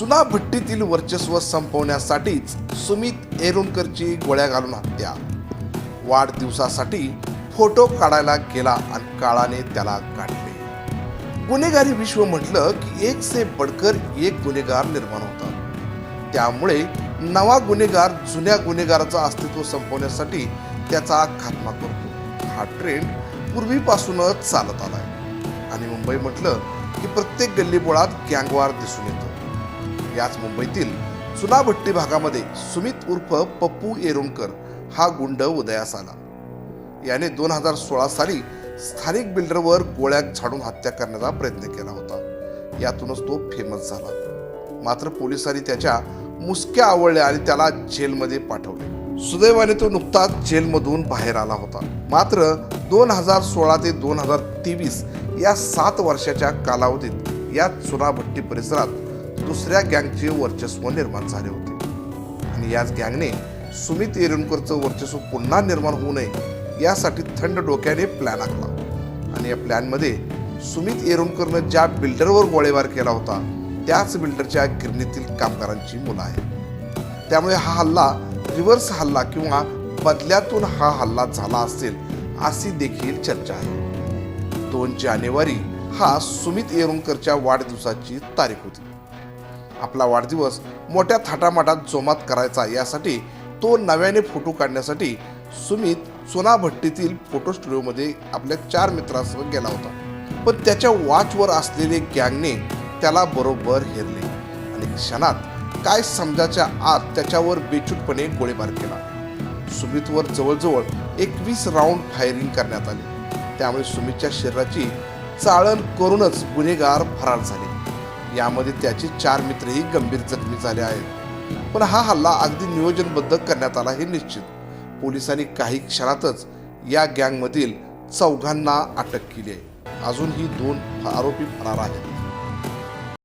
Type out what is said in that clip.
चुना भट्टीतील वर्चस्व संपवण्यासाठीच सुमित एरुणकरची गोळ्या घालून हत्या. वाढदिवसासाठी फोटो काढायला गेला आणि काळाने त्याला काढले गुन्हेगारी विश्व म्हटलं की एक से बडकर एक गुन्हेगार निर्माण होतात. त्यामुळे नवा गुन्हेगार जुन्या गुन्हेगाराचं अस्तित्व संपवण्यासाठी त्याचा खात्मा करतो. हा ट्रेंड पूर्वीपासूनच चालत आलाय. आणि मुंबई म्हटलं की प्रत्येक गल्लीबोळात गँगवार दिसून येतो. याच मुंबईतील चुनाभट्टी भागामध्ये सुमित उर्फ पप्पू येरुणकर हा गुंड उदयास आला. याने दोन हजार सोळा साली स्थानिक बिल्डरवर गोळ्या झाडून हत्या करण्याचा प्रयत्न केला होता. यातूनच तो फेमस झाला. मात्र पोलिसांनी त्याच्या मुसक्या आवडल्या आणि त्याला जेलमध्ये पाठवले. सुदैवाने तो नुकताच जेलमधून बाहेर आला होता. मात्र दोन हजार सोळा ते दोन हजार तेवीस या सात वर्षाच्या कालावधीत या चुनाभट्टी परिसरात दुसऱ्या गँगचे वर्चस्व निर्माण झाले होते. आणि याच गँगने सुमित येरुणकरचं वर्चस्व पुन्हा निर्माण होऊ नये यासाठी थंड डोक्याने प्लॅन आखला. आणि या प्लॅनमध्ये सुमित येरुणकरनं ज्या बिल्डरवर गोळीबार केला होता त्याच बिल्डरच्या गिरणीतील कामगारांची मुलं आहेत. त्यामुळे हा हल्ला रिव्हर्स हल्ला किंवा बदल्यातून हा हल्ला झाला असेल अशी देखील चर्चा आहे. दोन जानेवारी हा सुमित येरुणकरच्या वाढदिवसाची तारीख होती. आपला वाढदिवस मोठ्या थाटामाटात जोमात करायचा यासाठी तो नव्याने फोटो काढण्यासाठी सुमित सोनाभट्टीतील फोटो स्टुडिओमध्ये आपल्या चार मित्रांसह गेला होता. पण त्याच्या वॉचवर असलेले गँगने त्याला बरोबर हेरले आणि क्षणात काय समजाच्या आत त्याच्यावर बेचूटपणे गोळीबार केला. सुमितवर जवळजवळ एकवीस राऊंड फायरिंग करण्यात आले. त्यामुळे सुमितच्या शरीराची चाळण करूनच गुन्हेगार फरार झाले. यामध्ये त्याचे चार मित्रही गंभीर जखमी झाले आहेत. पण हा हल्ला अगदी नियोजनबद्ध करण्यात आला हे निश्चित. पोलिसांनी काही क्षणातच या गँगमधील चौघांना अटक केली आहे. अजूनही दोन आरोपी फरार आहेत.